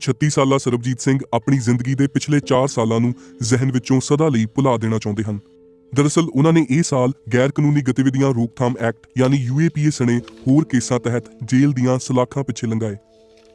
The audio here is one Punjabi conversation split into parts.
36 ਸਾਲਾ ਸਰਬਜੀਤ ਸਿੰਘ ਆਪਣੀ ਜ਼ਿੰਦਗੀ ਦੇ ਪਿਛਲੇ 4 ਸਾਲਾਂ ਨੂੰ ਜ਼ਿਹਨ ਵਿੱਚੋਂ ਸਦਾ ਲਈ ਭੁਲਾ ਦੇਣਾ ਚਾਹੁੰਦੇ ਹਨ। ਦਰਅਸਲ, ਉਹਨਾਂ ਨੇ ਇਹ ਸਾਲ ਗੈਰ ਕਾਨੂੰਨੀ ਗਤੀਵਿਧੀਆਂ ਰੋਕਥਾਮ ਐਕਟ ਯਾਨੀ ਯੂਏਪੀਏ ਸਣੇ ਹੋਰ ਕੇਸਾਂ ਤਹਿਤ ਜੇਲ੍ਹ ਦੀਆਂ ਸਲਾਖਾਂ ਪਿੱਛੇ ਲੰਘਾਏ।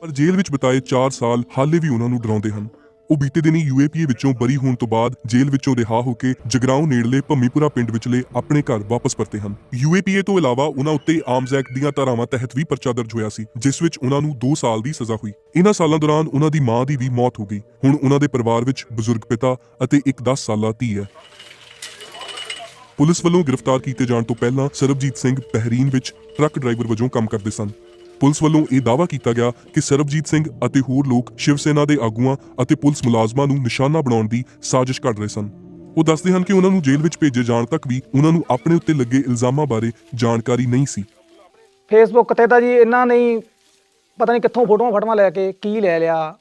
ਪਰ ਜੇਲ੍ਹ ਵਿੱਚ ਬਿਤਾਏ 4 ਸਾਲ ਹਾਲੇ ਵੀ ਉਹਨਾਂ ਨੂੰ ਡਰਾਉਂਦੇ ਹਨ। ਉਹ ਬੀਤੇ ਦਿਨੀ ਯੂਏਪੀਏ ਵਿੱਚੋਂ ਬਰੀ ਹੋਣ ਤੋਂ ਬਾਅਦ ਜੇਲ੍ਹ ਵਿੱਚੋਂ ਰਿਹਾ ਹੋ ਕੇ ਜਗਰਾਉਂ ਨੇੜਲੇ ਭੰਮੀਪੁਰਾ ਪਿੰਡ ਵਿਚਲੇ ਆਪਣੇ ਘਰ ਵਾਪਸ ਪਰਤੇ ਹਨ। ਯੂਏਪੀਏ ਤੋਂ ਇਲਾਵਾ ਉਹਨਾਂ ਉੱਤੇ ਆਰਮਜ਼ ਐਕਟ ਦੀਆਂ ਧਾਰਾਵਾਂ ਤਹਿਤ ਵੀ ਪਰਚਾ ਦਰਜ ਹੋਇਆ ਸੀ, ਜਿਸ ਵਿੱਚ ਉਹਨਾਂ ਨੂੰ 2 ਸਾਲ ਦੀ ਸਜ਼ਾ ਹੋਈ। ਇਹਨਾਂ ਸਾਲਾਂ ਦੌਰਾਨ ਉਹਨਾਂ ਦੀ ਮਾਂ ਦੀ ਵੀ ਮੌਤ ਹੋ ਗਈ। ਹੁਣ ਉਹਨਾਂ ਦੇ ਪਰਿਵਾਰ ਵਿੱਚ ਬਜ਼ੁਰਗ ਪਿਤਾ ਅਤੇ ਇੱਕ 10 ਸਾਲਾ ਧੀ ਹੈ। ਪੁਲਿਸ ਵੱਲੋਂ ਗ੍ਰਿਫਤਾਰ ਕੀਤੇ ਜਾਣ ਤੋਂ ਪਹਿਲਾਂ ਸਰਬਜੀਤ ਸਿੰਘ ਬਹਿਰੀਨ ਵਿੱਚ ਟਰੱਕ ਡਰਾਈਵਰ ਵਜੋਂ ਕੰਮ ਕਰਦੇ ਸਨ। ਪੁਲਿਸ ਵੱਲੋਂ ਇਹ ਦਾਅਵਾ ਕੀਤਾ ਗਿਆ ਕਿ ਸਰਬਜੀਤ ਸਿੰਘ ਅਤੇ ਹੋਰ ਲੋਕ ਸ਼ਿਵ ਸੈਨਾ ਦੇ ਆਗੂਆਂ ਅਤੇ ਪੁਲਿਸ ਮੁਲਾਜ਼ਮਾਂ ਨੂੰ ਨਿਸ਼ਾਨਾ ਬਣਾਉਣ ਦੀ ਸਾਜ਼ਿਸ਼ ਘੜ ਰਹੇ ਸਨ। ਉਹ ਦੱਸਦੇ ਹਨ ਕਿ ਉਹਨਾਂ ਨੂੰ ਜੇਲ੍ਹ ਵਿੱਚ ਭੇਜੇ ਜਾਣ ਤੱਕ ਵੀ ਉਹਨਾਂ ਨੂੰ ਆਪਣੇ ਉੱਤੇ ਲੱਗੇ ਇਲਜ਼ਾਮਾਂ ਬਾਰੇ ਜਾਣਕਾਰੀ ਨਹੀਂ ਸੀ। ਫੇਸਬੁੱਕ ਤੇ ਤਾਂ ਜੀ ਇਹਨਾਂ ਨੇ ਹੀ ਪਤਾ ਨਹੀਂ ਕਿੱਥੋਂ ਫੋਟੋਆਂ ਫਟਵਾ ਲੈ ਕੇ ਕੀ ਲੈ ਲਿਆ।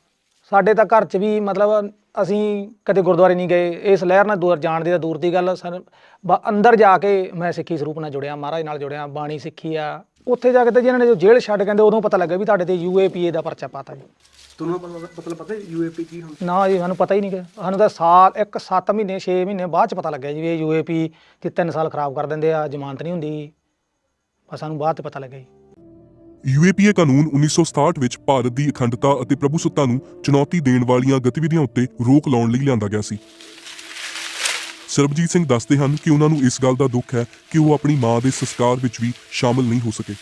ਸਾਡੇ ਤਾਂ ਘਰ 'ਚ ਵੀ ਮਤਲਬ ਅਸੀਂ ਕਦੇ ਗੁਰਦੁਆਰੇ ਨਹੀਂ ਗਏ। ਇਸ ਲਹਿਰ ਨਾਲ ਦੂਰ ਜਾਣ ਦੀ ਤਾਂ ਦੂਰ ਦੀ ਗੱਲ। ਸਨ ਬ- ਅੰਦਰ ਜਾ ਕੇ ਮੈਂ ਸਿੱਖੀ ਸਰੂਪ ਨਾਲ ਜੁੜਿਆ, ਮਹਾਰਾਜ ਨਾਲ ਜੁੜਿਆ, ਬਾਣੀ ਸਿੱਖੀ ਆ। ਉੱਥੇ ਜਾ ਕੇ ਤਾਂ ਜਿਹਨਾਂ ਨੇ ਜੋ ਜੇਲ੍ਹ ਛੱਡ ਕਹਿੰਦੇ ਉਦੋਂ ਪਤਾ ਲੱਗਾ ਵੀ ਤੁਹਾਡੇ ਤੇ ਯੂਏਪੀਏ ਦਾ ਪਰਚਾ ਪਾਤਾ ਜੀ। ਤੁਹਾਨੂੰ ਪਤਾ ਮਤਲਬ ਪਤਾ ਯੂਏਪੀ ਕੀ ਹੁੰਦਾ ਨਾ ਜੀ ਸਾਨੂੰ ਪਤਾ ਹੀ ਨਹੀਂ ਕਿ ਸਾਨੂੰ ਤਾਂ ਸਾਲ ਇੱਕ 7 ਮਹੀਨੇ 6 ਮਹੀਨੇ ਬਾਅਦ ਚ ਪਤਾ ਲੱਗਿਆ ਜੀ ਵੀ ਇਹ ਯੂਏਪੀ ਤੇ 3 ਸਾਲ ਖਰਾਬ ਕਰ ਦਿੰਦੇ ਆ ਜ਼ਮਾਨਤ ਨਹੀਂ ਹੁੰਦੀ। ਬਸ ਸਾਨੂੰ ਬਾਅਦ ਚ ਪਤਾ ਲੱਗਿਆ ਜੀ। ਯੂਏਪੀਏ ਕਾਨੂੰਨ 1967 ਵਿੱਚ ਭਾਰਤ ਦੀ ਅਖੰਡਤਾ ਅਤੇ ਪ੍ਰਭੂਸੱਤਾ ਨੂੰ ਚੁਣੌਤੀ ਦੇਣ ਵਾਲੀਆਂ ਗਤੀਵਿਧੀਆਂ ਉੱਤੇ ਰੋਕ ਲਾਉਣ ਲਈ ਲਿਆਂਦਾ ਗਿਆ ਸੀ। ਸਰਬਜੀਤ ਸਿੰਘ ਦੱਸਦੇ ਹਨ ਕਿ ਉਹਨਾਂ ਨੂੰ ਇਸ ਗੱਲ ਦਾ ਦੁੱਖ ਹੈ ਕਿ ਉਹ ਆਪਣੀ ਮਾਂ ਦੇ ਸੰਸਕਾਰ ਵਿੱਚ ਵੀ ਸ਼ਾਮਲ ਨਹੀਂ ਹੋ ਸਕੇ।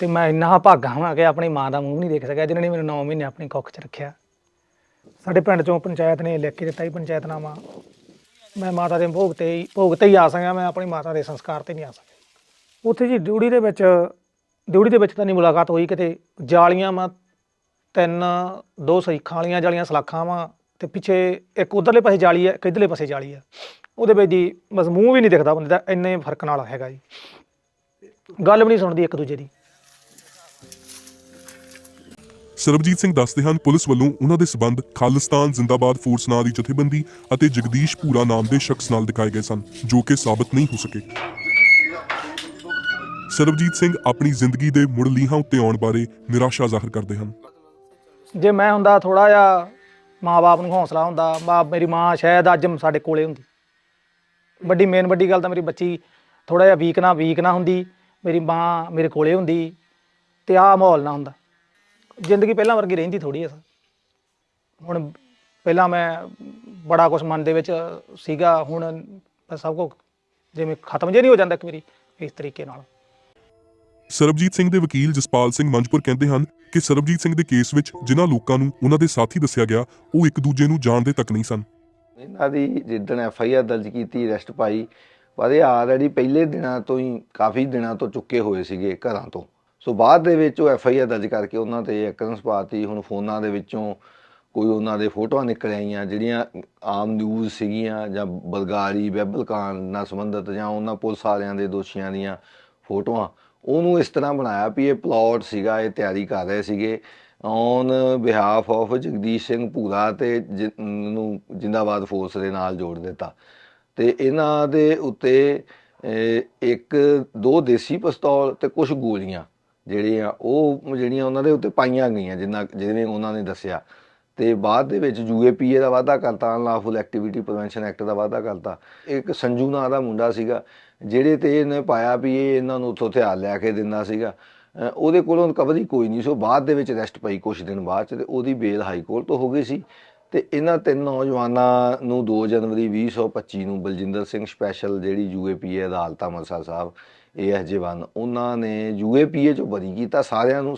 ਤੇ ਮੈਂ ਇੰਨਾ ਭਾਗਾ ਹਾਂ ਕਿ ਆਪਣੀ ਮਾਂ ਦਾ ਮੂੰਹ ਨਹੀਂ ਦੇਖ ਸਕਿਆ, ਜਿਨ੍ਹਾਂ ਨੇ ਮੈਨੂੰ 9 ਮਹੀਨੇ ਆਪਣੀ ਕੁੱਖ 'ਚ ਰੱਖਿਆ। ਸਾਡੇ ਪਿੰਡ ਚੋਂ ਪੰਚਾਇਤ ਨੇ ਲਿਖ ਕੇ ਦਿੱਤਾ ਹੀ ਪੰਚਾਇਤਨਾਮਾ। ਮੈਂ ਮਾਤਾ ਦੇ ਭੋਗ ਤੇ ਹੀ, ਭੋਗ ਤੇ ਹੀ ਆ ਸਕਿਆ, ਮੈਂ ਆਪਣੀ ਮਾਤਾ ਦੇ ਸੰਸਕਾਰ ਤੇ ਨਹੀਂ ਆ ਸਕਿਆ। ਉੱਥੇ ਜੀ ਡਿਊਟੀ ਦੇ ਵਿੱਚ ਡਿਊਟੀ ਦੇ ਵਿੱਚ ਤਾਂ ਨਹੀਂ ਮੁਲਾਕਾਤ ਹੋਈ ਕਿਤੇ। ਜਾਲੀਆਂ ਮਾ ਤਿੰਨ, ਦੋ ਸਰੀਖਾਂ ਵਾਲੀਆਂ ਜਾਲੀਆਂ ਸਲਾਖਾਂ ਵਾਂ ਤੇ ਪਿੱਛੇ ਇੱਕ ਉਧਰਲੇ ਪਾਸੇ ਜਾਲੀ ਹੈ ਇੱਕ ਇਧਰਲੇ ਪਾਸੇ ਜਾਲੀ ਹੈ। ਉਹਦੇ ਵਿੱਚ ਦੀ ਬਸ ਮੂੰਹ ਵੀ ਨਹੀਂ ਦਿਖਦਾ ਬੰਦੇ ਦਾ ਇੰਨੇ ਫ਼ਰਕ ਨਾਲ ਹੈਗਾ ਜੀ। ਗੱਲ ਵੀ ਨਹੀਂ ਸੁਣਦੀ ਇੱਕ ਦੂਜੇ ਦੀ। ਸਰਬਜੀਤ ਸਿੰਘ ਦੱਸਦੇ ਹਨ ਪੁਲਿਸ ਵੱਲੋਂ ਉਹਨਾਂ ਦੇ ਸਬੰਧ ਖਾਲਿਸਤਾਨ ਜ਼ਿੰਦਾਬਾਦ ਫੋਰਸ ਨਾਂ ਦੀ ਜਥੇਬੰਦੀ ਅਤੇ ਜਗਦੀਸ਼ ਭੂਰਾ ਨਾਮ ਦੇ ਸ਼ਖਸ ਨਾਲ ਦਿਖਾਏ ਗਏ ਸਨ ਜੋ ਕਿ ਸਾਬਤ ਨਹੀਂ ਹੋ ਸਕੇ। ਸਰਬਜੀਤ ਸਿੰਘ ਆਪਣੀ ਜ਼ਿੰਦਗੀ ਦੇ ਮੁੜ ਲੀਹਾਂ ਉੱਤੇ ਆਉਣ ਬਾਰੇ ਨਿਰਾਸ਼ਾ ਜ਼ਾਹਰ ਕਰਦੇ ਹਨ। ਜੇ ਮੈਂ ਹੁੰਦਾ ਥੋੜਾ ਜਿਹਾ ਮਾਪੇ ਨੂੰ ਹੌਸਲਾ ਹੁੰਦਾ ਮਾਂ ਮੇਰੀ ਮਾਂ ਸ਼ਾਇਦ ਅੱਜ ਸਾਡੇ ਕੋਲੇ ਹੁੰਦੀ। ਵੱਡੀ ਮੇਨ ਵੱਡੀ ਗੱਲ ਤਾਂ ਮੇਰੀ ਬੱਚੀ ਥੋੜਾ ਜਿਹਾ ਵੀਕ ਨਾ ਵੀਕ ਨਾ ਹੁੰਦੀ, ਮੇਰੀ ਮਾਂ ਮੇਰੇ ਕੋਲੇ ਹੁੰਦੀ ਤੇ ਆਹ ਮਾਹੌਲ ਨਾ ਹੁੰਦਾ। ਜ਼ਿੰਦਗੀ ਪਹਿਲਾਂ ਵਰਗੀ ਰਹਿੰਦੀ ਥੋੜੀ ਐ ਹੁਣ ਪਹਿਲਾਂ ਮੈਂ ਬੜਾ ਕੁਝ ਮਨ ਦੇ ਵਿੱਚ ਸੀਗਾ, ਹੁਣ ਸਭ ਕੁਝ ਜਿਵੇਂ ਖਤਮ ਜੇ ਨਹੀਂ ਹੋ ਜਾਂਦਾ ਇੱਕ ਮੇਰੀ ਇਸ ਤਰੀਕੇ ਨਾਲ। ਸਰਬਜੀਤ ਸਿੰਘ ਦੇ ਵਕੀਲ ਜਸਪਾਲ ਸਿੰਘ ਮੰਜਪੁਰ ਕਹਿੰਦੇ ਹਨ ਕਿ ਸਰਬਜੀਤ ਸਿੰਘ ਦੇ ਕੇਸ ਵਿੱਚ ਜਿਨ੍ਹਾਂ ਲੋਕਾਂ ਨੂੰ ਉਹਨਾਂ ਦੇ ਸਾਥੀ ਦੱਸਿਆ ਗਿਆ, ਉਹ ਇੱਕ ਦੂਜੇ ਨੂੰ ਜਾਣਦੇ ਤੱਕ ਨਹੀਂ ਸਨ। ਇਹਨਾਂ ਦੀ ਜਿੱਦਣ ਐਫ ਆਈ ਆਰ ਦਰਜ ਕੀਤੀ, ਅਰੈਸਟ ਪਾਈ, ਪਰ ਇਹ ਆਲਰੇਡੀ ਪਹਿਲੇ ਦਿਨਾਂ ਤੋਂ ਹੀ, ਕਾਫੀ ਦਿਨਾਂ ਤੋਂ ਚੁੱਕੇ ਹੋਏ ਸੀਗੇ ਘਰਾਂ ਤੋਂ। ਸੋ ਬਾਅਦ ਦੇ ਵਿੱਚ ਉਹ ਐਫ ਆਈ ਆਰ ਦਰਜ ਕਰਕੇ ਉਹਨਾਂ ਤੇ ਐਕਰਨਸ ਪਾਤੀ, ਹੁਣ ਫੋਨਾਂ ਦੇ ਵਿੱਚੋਂ ਕੋਈ ਉਹਨਾਂ ਦੇ ਫੋਟੋਆਂ ਨਿਕਲ ਆਈਆਂ, ਜਿਹੜੀਆਂ ਆਮ ਨਿਊਜ਼ ਸੀਗੀਆਂ, ਜਾਂ ਬਲਗਾਰੀ ਵੈਬਲਕਾਨ ਨਾਲ ਸੰਬੰਧਿਤ, ਜਾਂ ਉਹਨਾਂ ਪੁਲਿਸ ਵਾਲਿਆਂ ਦੇ ਦੋਸ਼ੀਆਂ ਦੀਆਂ ਫੋਟੋਆਂ। ਉਹਨੂੰ ਇਸ ਤਰ੍ਹਾਂ ਬਣਾਇਆ ਵੀ ਇਹ ਪਲਾਟ ਸੀਗਾ, ਇਹ ਤਿਆਰੀ ਕਰ ਰਹੇ ਸੀਗੇ on behalf of Jagdish Singh Bhura ਤੇ ਜਿ- ਨੂੰ ਜਿੰਦਾਬਾਦ ਫੋਰਸ ਦੇ ਨਾਲ ਜੋੜ ਦਿੱਤਾ। ਤੇ ਇਹਨਾਂ ਦੇ ਉੱਤੇ ਇੱਕ, ਦੋ ਦੇਸੀ ਪਿਸਤੌਲ ਤੇ ਕੁਝ ਗੋਲੀਆਂ ਜਿਹੜੀਆਂ ਉਹ ਜਿਹੜੀਆਂ ਉਹਨਾਂ ਦੇ ਉੱਤੇ ਪਾਈਆਂ ਗਈਆਂ, ਜਿੰਨਾ ਜਿਵੇਂ ਉਹਨਾਂ ਨੇ ਦੱਸਿਆ। ਤੇ ਬਾਅਦ ਦੇ ਵਿੱਚ ਯੂਏਪੀਏ ਦਾ ਵਾਅਦਾ ਕਰਤਾ ਅਨਲਾਫੁਲ ਐਕਟੀਵਿਟੀ ਪ੍ਰੀਵੈਂਸ਼ਨ ਐਕਟ ਦਾ ਵਾਅਦਾ ਕਰਤਾ। ਇੱਕ ਸੰਜੂ ਨਾਂ ਦਾ ਮੁੰਡਾ ਸੀਗਾ, ਜਿਹੜੇ ਤੇ ਇਹਨੇ ਪਾਇਆ ਵੀ ਇਹ ਇਹਨਾਂ ਨੂੰ ਉੱਥੋਂ ਹਥਿਆਰ ਲੈ ਕੇ ਦਿੰਦਾ ਸੀਗਾ। ਉਹਦੇ ਕੋਲੋਂ ਰਿਕਵਰੀ ਕੋਈ ਨਹੀਂ ਸੀ, ਉਹ ਬਾਅਦ ਦੇ ਵਿੱਚ ਅਰੈਸਟ ਪਈ ਕੁਝ ਦਿਨ ਬਾਅਦ ਚ ਤੇ ਉਹਦੀ ਬੇਲ ਹਾਈ ਕੋਰਟ ਤੋਂ ਹੋ ਗਈ ਸੀ। ਤੇ ਇਹਨਾਂ ਤਿੰਨ ਨੌਜਵਾਨਾਂ ਨੂੰ 2 ਜਨਵਰੀ 2025 ਨੂੰ ਬਲਜਿੰਦਰ ਸਿੰਘ ਸਪੈਸ਼ਲ ਜਿਹੜੀ ਯੂਏਪੀਏ ਅਦਾਲਤ ਅੰਮ੍ਰਿਤਸਰ ਸਾਹਿਬ ਏਐਸਜੇ 1 ਉਹਨਾਂ ਨੇ ਯੂਏਪੀਏ ਚੋਂ ਬਰੀ ਕੀਤਾ, ਸਾਰਿਆਂ ਨੂੰ